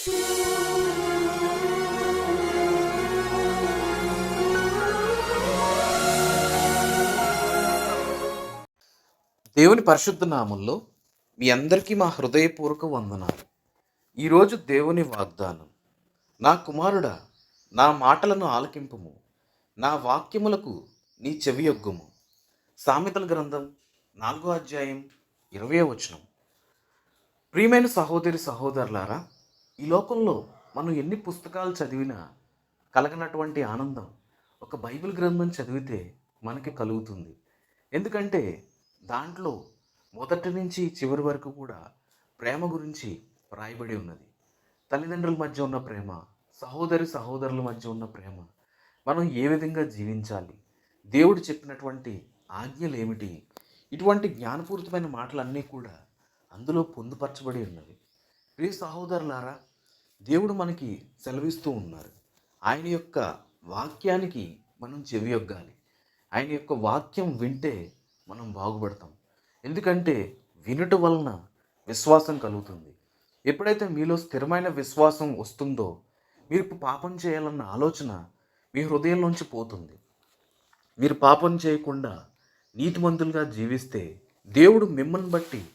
దేవుని పరిశుద్ధ నామంలో మీ అందరికీ మా హృదయపూర్వక వందనాలు. ఈరోజు దేవుని వాగ్దానం నా కుమారుడా నా మాటలను ఆలకింపము నా వాక్యములకు నీ చెవియొగ్గుము సామెతల గ్రంథం నాలుగో అధ్యాయం ఇరవై వచనం. ప్రియమైన సహోదరి సహోదరులారా ఈ లోకంలో మనం ఎన్ని పుస్తకాలు చదివినా కలగనటువంటి ఆనందం ఒక బైబిల్ గ్రంథం చదివితే మనకి కలుగుతుంది. ఎందుకంటే దాంట్లో మొదటి నుంచి చివరి వరకు కూడా ప్రేమ గురించి రాయబడి ఉన్నది. తల్లిదండ్రుల మధ్య ఉన్న ప్రేమ సహోదరి సహోదరుల మధ్య ఉన్న ప్రేమ మనం ఏ విధంగా జీవించాలి దేవుడు చెప్పినటువంటి ఆజ్ఞలు ఏమిటి ఇటువంటి జ్ఞానపూరితమైన మాటలన్నీ కూడా అందులో పొందుపరచబడి ఉన్నవి. ప్రియ సహోదరులారా దేవుడు మనకి సెలవిస్తూ ఉన్నారు. ఆయన యొక్క వాక్యానికి మనం చెవియొగ్గాలి ఆయన యొక్క వాక్యం వింటే మనం బాగుపడతాం. ఎందుకంటే వినుట వలన విశ్వాసం కలుగుతుంది. ఎప్పుడైతే మీలో స్థిరమైన విశ్వాసం వస్తుందో మీరు పాపం చేయాలన్న ఆలోచన మీ హృదయంలోంచి పోతుంది. మీరు పాపం చేయకుండా నీతిమంతులుగా జీవిస్తే దేవుడు మిమ్మల్ని బట్టి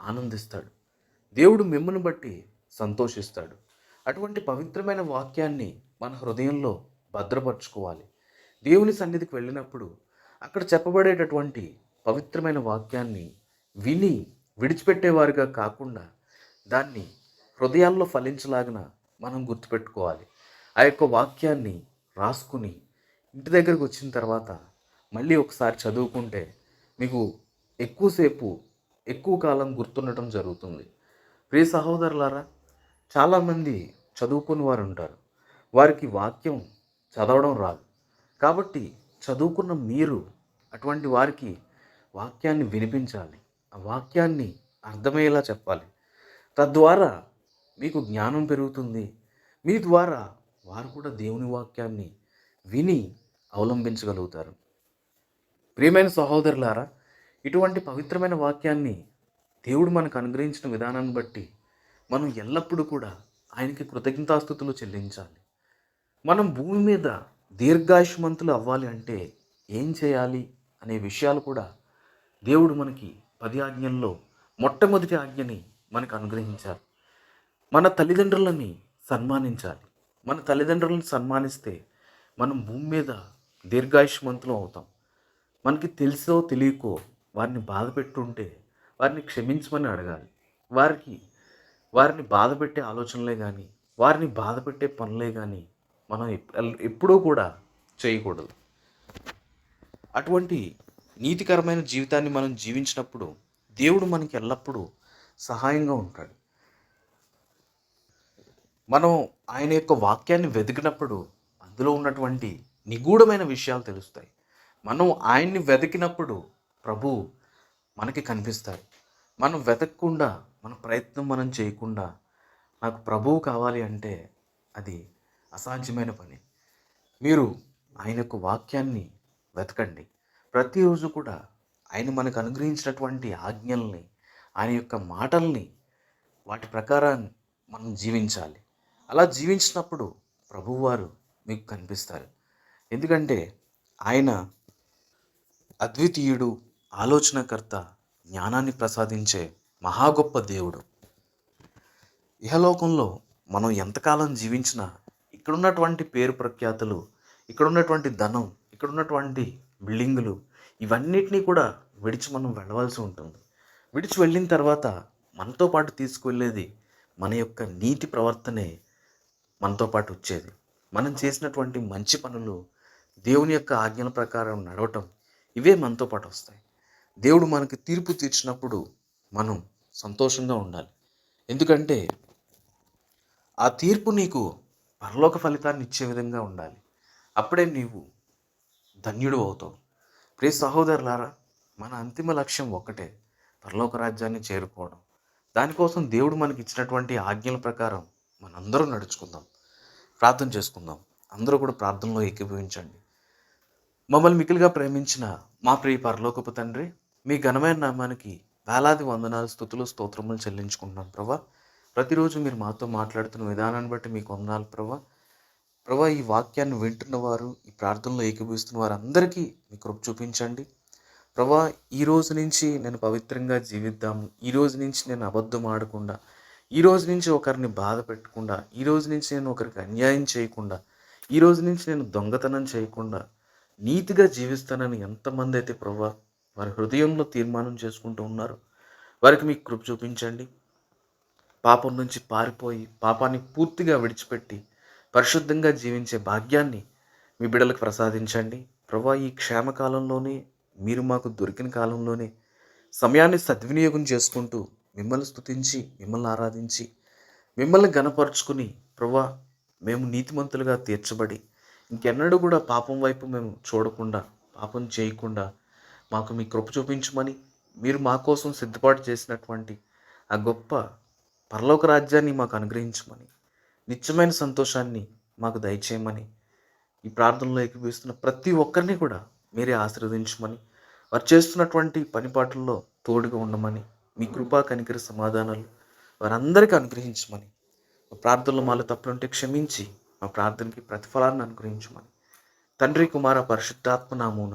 ఆనందిస్తాడు. దేవుడు మిమ్మల్ని బట్టి సంతోషిస్తాడు. అటువంటి పవిత్రమైన వాక్యాన్ని మన హృదయంలో భద్రపరచుకోవాలి. దేవుని సన్నిధికి వెళ్ళినప్పుడు అక్కడ చెప్పబడేటటువంటి పవిత్రమైన వాక్యాన్ని విని విడిచిపెట్టేవారుగా కాకుండా దాన్ని హృదయాల్లో ఫలించలాగిన మనం గుర్తుపెట్టుకోవాలి. ఆ యొక్క వాక్యాన్ని రాసుకుని ఇంటి దగ్గరకు వచ్చిన తర్వాత మళ్ళీ ఒకసారి చదువుకుంటే మీకు ఎక్కువసేపు ఎక్కువ కాలం గుర్తుండటం జరుగుతుంది. ప్రియ సహోదరులారా చాలామంది చదువుకుని వారు ఉంటారు. వారికి వాక్యం చదవడం రాదు. కాబట్టి చదువుకున్న మీరు అటువంటి వారికి వాక్యాన్ని వినిపించాలి. ఆ వాక్యాన్ని అర్థమయ్యేలా చెప్పాలి. తద్వారా మీకు జ్ఞానం పెరుగుతుంది. మీ ద్వారా వారు కూడా దేవుని వాక్యాన్ని విని అవలంబించగలుగుతారు. ప్రియమైన సహోదరులారా ఇటువంటి పవిత్రమైన వాక్యాన్ని దేవుడు మనకు అనుగ్రహించిన విధానాన్ని బట్టి మనం ఎల్లప్పుడూ కూడా ఆయనకి కృతజ్ఞతాస్థుతులు చెల్లించాలి. మనం భూమి మీద దీర్ఘాయుష్మంతులు అవ్వాలి అంటే ఏం చేయాలి అనే విషయాలు కూడా దేవుడు మనకి పది ఆజ్ఞల్లో మొట్టమొదటి ఆజ్ఞని మనకు అనుగ్రహించారు. మన తల్లిదండ్రులని సన్మానించాలి. మన తల్లిదండ్రులను సన్మానిస్తే మనం భూమి మీద దీర్ఘాయుష్మంతులు అవుతాం. మనకి తెలుసో తెలియకో వారిని బాధ పెట్టుంటే వారిని క్షమించమని అడగాలి. వారికి వారిని బాధ పెట్టే ఆలోచనలే కానీ వారిని బాధ పెట్టే పనులే కానీ మనం ఎప్పుడూ కూడా చేయకూడదు. అటువంటి నీతికరమైన జీవితాన్ని మనం జీవించినప్పుడు దేవుడు మనకి ఎల్లప్పుడూ సహాయంగా ఉంటాడు. మనం ఆయన యొక్క వాక్యాన్ని వెతికినప్పుడు అందులో ఉన్నటువంటి నిగూఢమైన విషయాలు తెలుస్తాయి. మనం ఆయన్ని వెతికినప్పుడు ప్రభు మనకి కనిపిస్తారు మనం వెతకకుండా మన ప్రయత్నం మనం చేయకుండా నాకు ప్రభువు కావాలి అంటే అది అసాధ్యమైన పని. మీరు ఆయన యొక్క వాక్యాన్ని వెతకండి. ప్రతిరోజు కూడా ఆయన మనకు అనుగ్రహించినటువంటి ఆజ్ఞల్ని ఆయన యొక్క మాటల్ని వాటి ప్రకారం మనం జీవించాలి. అలా జీవించినప్పుడు ప్రభువారు మీకు కనిపిస్తారు. ఎందుకంటే ఆయన అద్వితీయుడు ఆలోచనకర్త జ్ఞానాన్ని ప్రసాదించే మహా గొప్ప దేవుడు. ఇహలోకంలో మనం ఎంతకాలం జీవించినా ఇక్కడున్నటువంటి పేరు ప్రఖ్యాతులు ఇక్కడున్నటువంటి ధనం ఇక్కడున్నటువంటి బిల్డింగులు ఇవన్నిటినీ కూడా విడిచి మనం వెళ్ళవలసి ఉంటుంది. విడిచి వెళ్ళిన తర్వాత మనతో పాటు తీసుకువెళ్ళేది మన యొక్క నీతి ప్రవర్తనే మనతో పాటు వచ్చేది. మనం చేసినటువంటి మంచి పనులు దేవుని యొక్క ఆజ్ఞల ప్రకారం నడవటం ఇవే మనతో పాటు వస్తాయి. దేవుడు మనకి తీర్పు తీర్చినప్పుడు మనం సంతోషంగా ఉండాలి. ఎందుకంటే ఆ తీర్పు నీకు పరలోక ఫలితాన్ని ఇచ్చే విధంగా ఉండాలి. అప్పుడే నీవు ధన్యుడు అవుతావు. ప్రియ సహోదరులారా మన అంతిమ లక్ష్యం ఒక్కటే పరలోక రాజ్యాన్ని చేరుకోవడం. దానికోసం దేవుడు మనకి ఇచ్చినటువంటి ఆజ్ఞల ప్రకారం మనందరూ నడుచుకుందాం. ప్రార్థన చేసుకుందాం. అందరూ కూడా ప్రార్థనలో ఏకీభవించండి. మమ్మల్ని మికిలిగా ప్రేమించిన మా ప్రియ పరలోకపు తండ్రి మీ ఘనమైన నామానికి వేలాది వందనాలు స్థుతులు స్తోత్రములు చెల్లించుకుంటున్నాను ప్రభా. ప్రతిరోజు మీరు మాతో మాట్లాడుతున్న విధానాన్ని బట్టి మీకు వందనాలు ప్రభా. ప్రభా ఈ వాక్యాన్ని వింటున్న వారు ఈ ప్రార్థనలో ఏకీభవిస్తున్న వారందరికీ మీ కృప చూపించండి. ప్రభా ఈ రోజు నుంచి నేను పవిత్రంగా జీవిద్దాము. ఈ రోజు నుంచి నేను అబద్ధం ఆడకుండా ఈ రోజు నుంచి ఒకరిని బాధ పెట్టకుండా ఈ రోజు నుంచి నేను ఒకరికి అన్యాయం చేయకుండా ఈ రోజు నుంచి నేను దొంగతనం చేయకుండా నీతిగా జీవిస్తానని ఎంతమంది అయితే ప్రభా వారి హృదయంలో తీర్మానం చేసుకుంటూ ఉన్నారు. వారికి మీ కృప చూపించండి. పాపం నుంచి పారిపోయి పాపాన్ని పూర్తిగా విడిచిపెట్టి పరిశుద్ధంగా జీవించే భాగ్యాన్ని మీ బిడ్డలకు ప్రసాదించండి. ప్రభా ఈ క్షేమకాలంలోనే మీరు మాకు దొరికిన కాలంలోనే సమయాన్ని సద్వినియోగం చేసుకుంటూ మిమ్మల్ని స్తుతించి మిమ్మల్ని ఆరాధించి మిమ్మల్ని గనపరుచుకుని ప్రభా మేము నీతిమంతులుగా తీర్చబడి ఇంకెన్నడూ కూడా పాపం వైపు మేము చూడకుండా పాపం చేయకుండా మాకు మీ కృప చూపించమని మీరు మా కోసం సిద్ధపాటు చేసినటువంటి ఆ గొప్ప పరలోక రాజ్యాన్ని మాకు అనుగ్రహించమని నిత్యమైన సంతోషాన్ని మాకు దయచేయమని ఈ ప్రార్థనలో ఏకీభవిస్తున్న ప్రతి ఒక్కరిని కూడా మీరే ఆశీర్వదించమని వారు చేస్తున్నటువంటి పనిపాట్లలో తోడుగా ఉండమని మీ కృపా కనికర సమాధానాలు వారందరికీ అనుగ్రహించమని మా ప్రార్థనలో మాలో తప్పులుంటే క్షమించి మా ప్రార్థనకి ప్రతిఫలాన్ని అనుగ్రహించమని. తండ్రి కుమార పరిశుద్ధాత్మ నామూన